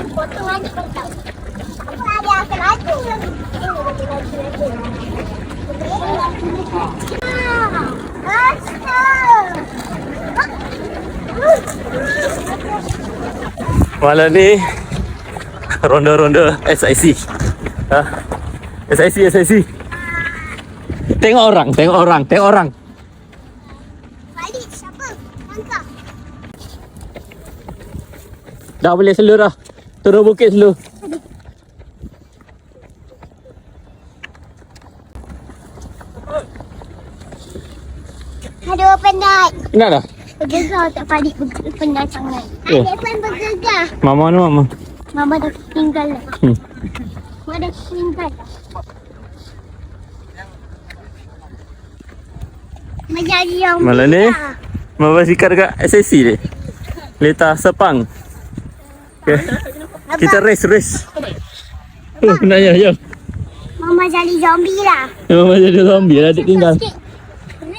potong lagi ada lagi lagi. Malam ni ronda-ronda SIC. Ha? SIC SIC. Tengok orang, tengok orang, tengok orang. Balik siapa? Dah boleh slow dah. Turun bukit slow. Ada penat. Ingat dah? Bergegar tak padik penat sangat. Eh. Adik pun bergegar. Mama ni mama. Mama dah tinggal lah. Hmm. Mama dah tinggal. Menjadi yang Malam ni. Mama sikar dekat SIC ni. Leta Sepang. Okay. Kita race race. Oh, nak ya, ya. Mama jadi zombie lah. Mama jadi zombie lah adik tinggal. Sikit.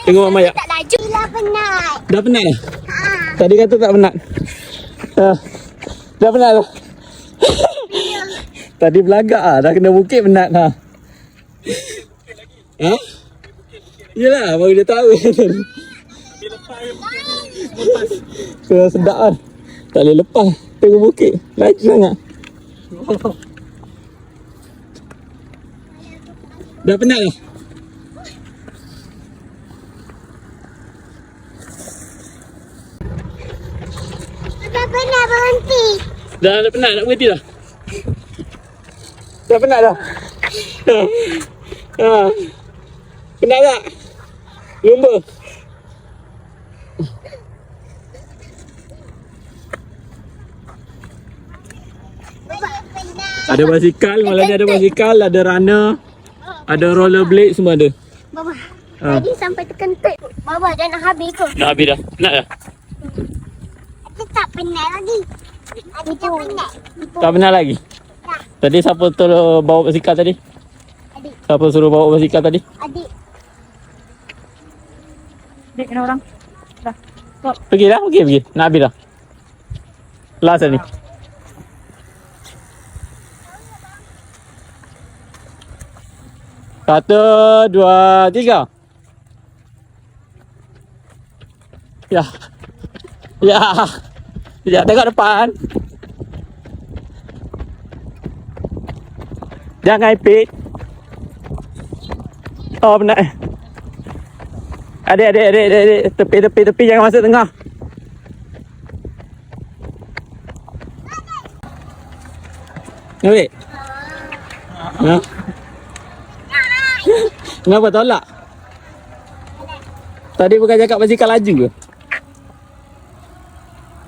Tengok Mama ya. Tak laju lah penat. Dah penat dah? Ha. Tadi kata tak penat. Ha. Dah penat dah. Tadi belagak ah, dah kena bukit penat ha. Ha? Yelah, baru dia tahu. Kena sedap kan. Tak boleh lepas. Tengok bukit. Laju sangat. Dah penat dah? Tak pernah berhenti. Dah, dah penat nak berhenti dah? Dah penat dah? Ha. ha. Penat tak? Lumba? Ada basikal, malam ni ada basikal, ada runner, ada rollerblade semua ada. Baba. Ha. Tadi sampai terkentut. Baba dah nak habis ke? Dah habis dah. Penat dah? Aku tak penat lagi. Aku tak penat. Tak penat lagi? Tak. Tadi siapa suruh bawa basikal tadi? Adik. Siapa suruh bawa basikal tadi? Adik. Dek kena orang. Dah. Stop. Pergi dah, pergi, pergi. Nak habis dah. Last dah ni. Satu, dua, tiga. Ya. Ya. Ya, tengok depan. Jangan ipit. Oh, benar. Adik, adik, adik, adik, adik. Tepi, tepi, tepi. Jangan masuk tengah. Adik. Ha? Kenapa tolak? Tadi bukan cakap basikal laju ke?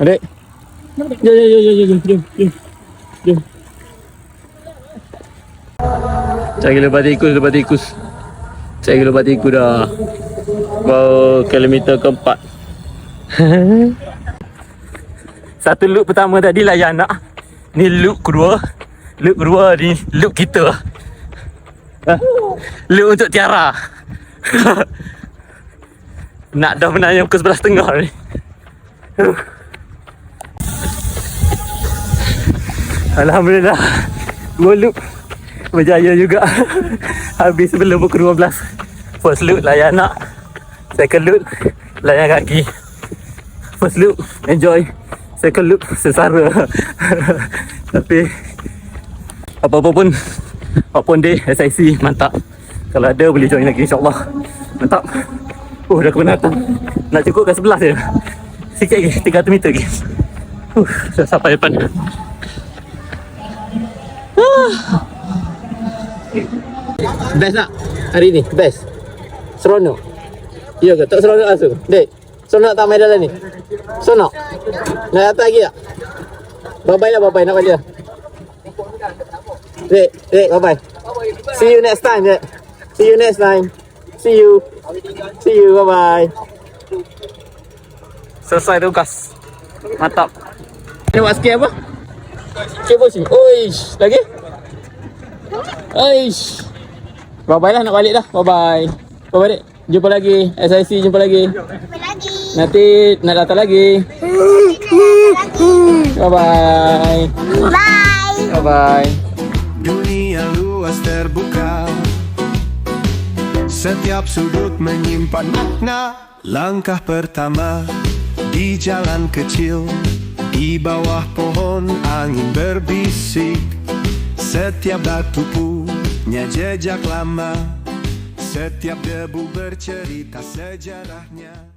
Adik. Jom, jom, jom, jom, jom, jom, jom, jom. Cari lepas tikus, lepas tikus. Cari lepas tikus dah. Baru kilometer keempat. Satu loop pertama tadi layan nak. Ni loop kedua. Loop kedua ni loop kita. Loop untuk Tiara. nak dah menanya pukul sebelas tengah ni. Alhamdulillah. Dua loop. Berjaya juga. Habis sebelum pukul 12. First loop layan nak. Second loop layan kaki. First loop enjoy. Second loop sesara. Tapi apa-apa pun apa pun day SIC mantap. Kalau ada boleh join lagi insyaAllah. Mantap. Oh dah kepenatan. Nak cukup ke sebelah je. Sikit lagi 300 meter lagi. Uh, dah sampai depan. Best tak? Hari ni? Best? Seronok? Ya ke? Tak seronok langsung? Dek, seronok tak main dalam ni? Seronok? Nak datang lagi tak? Bye-bye lah, bye-bye. Nak balik lah. Dek, dek, bye-bye. See you next time, dek. See you next time. See you. See you, bye-bye. Selesai tugas. Mantap. Ni buat sikit apa? Sikit bos ni. Oish, lagi? Oish. Bye-bye lah, nak balik dah. Bye-bye. Bye-bye, dek. Jumpa lagi. SIC, jumpa lagi. Nanti nak datang lagi. Bye bye. Bye. Luas terbuka. Setiap sudut menyimpan makna. Langkah pertama Di jalan kecil. Di bawah pohon angin berbisik. Setiap batu punya jejak lama. Setiap debu bercerita sejarahnya